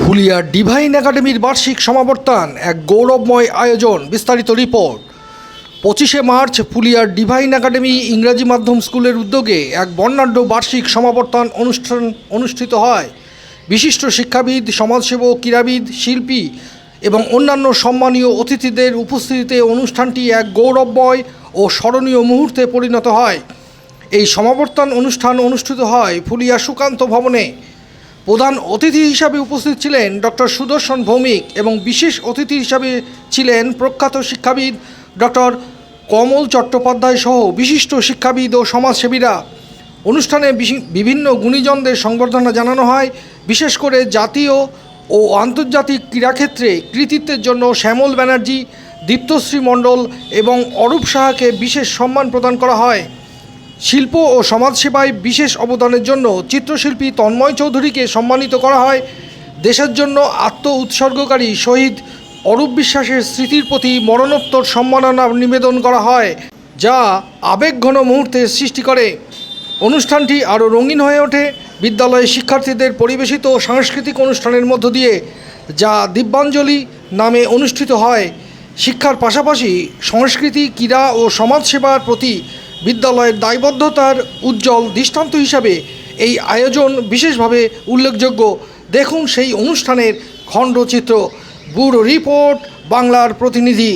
ফুলিয়ার divine একাডেমির বার্ষিক সমাবর্তন, এক গৌরবময় আয়োজন, বিস্তারিত রিপোর্ট। পঁচিশে মার্চ ফুলিয়ার ডিভাইন একাডেমি ইংরাজি মাধ্যম স্কুলের উদ্যোগে এক বর্ণাঢ্য বার্ষিক সমাবর্তন অনুষ্ঠান অনুষ্ঠিত হয়। বিশিষ্ট শিক্ষাবিদ, সমাজসেবক, ক্রীড়াবিদ, শিল্পী এবং অন্যান্য সম্মানীয় অতিথিদের উপস্থিতিতে অনুষ্ঠানটি এক গৌরবময় ও স্মরণীয় মুহূর্তে পরিণত হয়। এই সমাবর্তন অনুষ্ঠান অনুষ্ঠিত হয় ফুলিয়া সুকান্ত ভবনে। প্রধান অতিথি হিসাবে উপস্থিত ছিলেন ডক্টর সুদর্শন ভৌমিক এবং বিশেষ অতিথি হিসাবে ছিলেন প্রখ্যাত শিক্ষাবিদ ডক্টর কমল চট্টোপাধ্যায় সহ বিশিষ্ট শিক্ষাবিদ ও সমাজসেবীরা। অনুষ্ঠানে বিভিন্ন গুণীজনদের সংবর্ধনা জানানো হয়। বিশেষ করে জাতীয় ও আন্তর্জাতিক ক্রীড়াক্ষেত্রে কৃতিত্বের জন্য শ্যামল ব্যানার্জি, দীপ্তশ্রী মণ্ডল এবং অরূপ সাহাকে বিশেষ সম্মান প্রদান করা হয়। শিল্প ও সমাজসেবায় বিশেষ অবদানের জন্য চিত্রশিল্পী তন্ময় চৌধুরীকে সম্মানিত করা হয়। দেশের জন্য আত্ম উৎসর্গকারী শহীদ অরূপ বিশ্বাসের স্মৃতির প্রতি মরণোত্তর সম্মাননা নিবেদন করা হয়, যা আবেগঘন মুহূর্তের সৃষ্টি করে। অনুষ্ঠানটি আরও রঙিন হয়ে ওঠে। বিদ্যালয়ের শিক্ষার্থীদের পরিবেশিত সাংস্কৃতিক অনুষ্ঠানের মধ্য দিয়ে, যা দিব্যাঞ্জলি নামে অনুষ্ঠিত হয়। শিক্ষার পাশাপাশি সংস্কৃতি, ক্রীড়া ও সমাজসেবার প্রতি বিদ্যালয়ের দায়বদ্ধতার উজ্জ্বল দৃষ্টান্ত হিসাবে এই আয়োজন বিশেষভাবে উল্লেখযোগ্য। দেখুন সেই অনুষ্ঠানের খণ্ডচিত্র। ব্যুরো রিপোর্ট, বাংলার প্রতিনিধি।